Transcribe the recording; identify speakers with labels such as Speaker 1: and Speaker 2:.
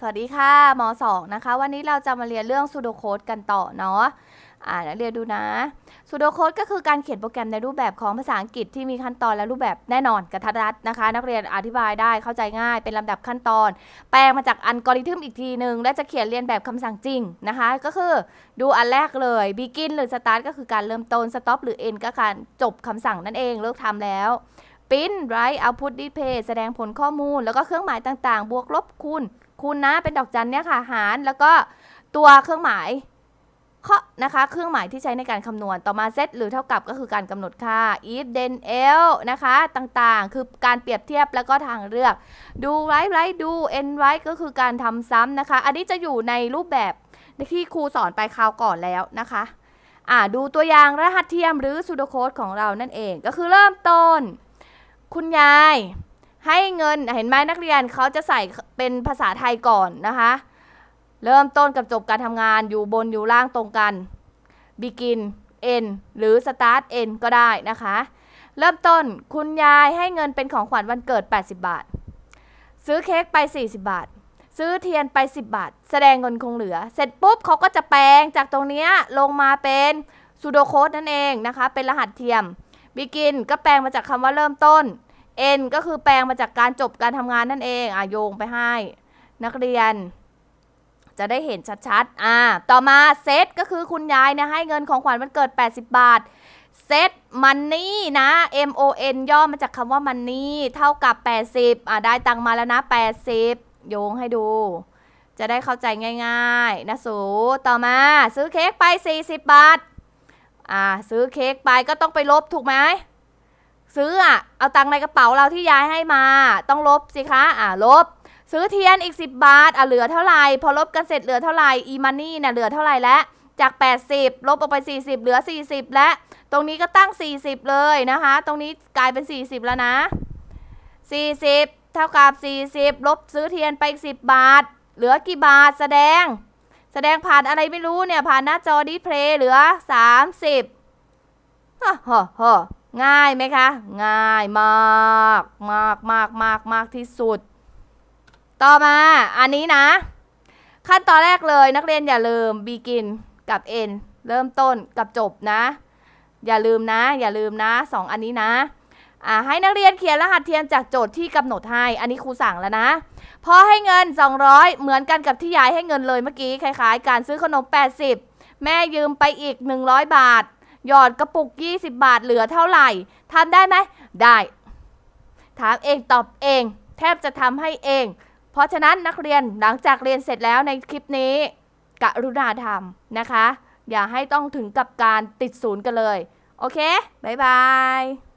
Speaker 1: สวัสดีค่ะมสองนะคะ วันนี้เราจะมาเรียนเรื่อง pseudocode กันต่อเนาะอ่านักเรียนดูนะ pseudocode ก็คือการเขียนโปรแกรมในรูปแบบของภาษาอังกฤษที่มีขั้นตอนและรูปแบบแน่นอนกระทัดรัดนะคะ นักเรียนอธิบายได้เข้าใจง่ายเป็นลำดับขั้นตอน แปลงมาจากอัลกอริทึมอีกทีหนึ่งและจะเขียนเรียนแบบคำสั่งจริงนะคะ ก็คือดูอันแรกเลย begin หรือ start ก็คือการเริ่มต้น stop หรือ end ก็การจบคำสั่งนั่นเองเลิกทำแล้ว print write output display แสดงผลข้อมูล แล้วก็เครื่องหมายต่างๆ บวกลบคูณคูณนะเป็นดอกจันเนี่ยค่ะหารแล้วก็ตัวเครื่องหมายเคาะนะคะเครื่องหมายที่ใช้ในการคำนวณต่อมาเซตหรือเท่ากับก็คือการกำหนดค่า if then else นะคะต่างๆ คือการเปรียบเทียบแล้วก็ทางเลือก do write write do end write ก็คือการทำซ้ำนะคะ อันนี้จะอยู่ในรูปแบบที่ครูสอนไปคราวก่อนแล้วนะคะอ่าดูตัวอย่างรหัสเทียมหรือ pseudocode ของเรานั่นเองก็คือเริ่มต้น คุณยายให้เงินเห็นไหมนักเรียนเขาจะใส่เป็นภาษาไทยก่อนนะคะ เริ่มต้นกับจบการทำงานอยู่บนอยู่ล่างตรงกัน begin end หรือ start end ก็ได้นะคะ เริ่มต้นคุณยายให้เงินเป็นของขวัญวันเกิด 80 บาท ซื้อเค้กไป 40 บาท ซื้อเทียนไป 10 บาท แสดงเงินคงเหลือ เสร็จปุ๊บเขาก็จะแปลงจากตรงนี้ลงมาเป็นซูโดโคดนั่นเองนะคะ เป็นรหัสเทียม begin ก็แปลงมาจากคำว่าเริ่มต้น n ก็คือแปลงมาจากการจบการทำงานนั่นเองอะโยงไปให้ นักเรียน จะได้เห็นชัดๆ อ่า ต่อมาเซตก็คือคุณยายเนี่ยให้เงินของขวัญวันเกิด 80 บาทเซตมันนี่นะ M O N ย่อมาจากคำว่ามันนี่เท่ากับ 80อ่าได้ตังมาแล้วนะ 80 โยงให้ดู จะได้เข้าใจง่าย ๆ นะสูต่อมาซื้อเค้กไป 40 บาท อ่าซื้อเค้กไปก็ต้องไปลบถูกไหมซื้ออะเอาตังค์ในกระเป๋าเราที่ยายให้มา ต้องลบสิคะอ่าลบ ซื้อเทียนอีก 10 บาทอะเหลือเท่าไหร่พอลบกันเสร็จเหลือเท่าไหร่อีมันนี่เนี่ยเหลือเท่าไหร่แล้วจาก 80 ลบออกไป 40 เหลือ 40 และ ตรงนี้ก็ตั้ง 40 เลยนะคะ ตรงนี้กลายเป็น 40 แล้วนะ 40 เท่ากับ 40 ลบซื้อเทียนไปอีก 10 บาท เหลือกี่บาทแสดง แสดงผ่านอะไรไม่รู้เนี่ยผ่านหน้าจอดิสเพลย์เหลือ 30ฮ่าฮ่าฮ่าง่ายไหมคะ ง่ายมากมากมากมากมากที่สุด ต่อมาอันนี้นะ ขั้นตอนแรกเลยนักเรียนอย่าลืม begin กับ end เริ่มต้นกับจบนะ อย่าลืมนะ อย่าลืมนะสองอันนี้นะ อ่าให้นักเรียนเขียนรหัสเทียมจากโจทย์ที่กำหนดให้ อันนี้ครูสั่งแล้วนะ พอให้เงิน 200 เหมือนกันกับที่ยายให้เงินเลยเมื่อกี้ คล้ายๆ การซื้อขนม 80 แม่ยืมไปอีก 100 บาท หยอดกระปุก 20 บาทเหลือเท่าไหร่ทำได้ไหม ได้ ถามเองตอบเอง แทบจะทำให้เอง เพราะฉะนั้นนักเรียนหลังจากเรียนเสร็จแล้วในคลิปนี้กรุณาทำนะคะ อย่าให้ต้องถึงกับการติดศูนย์กันเลย โอเค บ๊ายบาย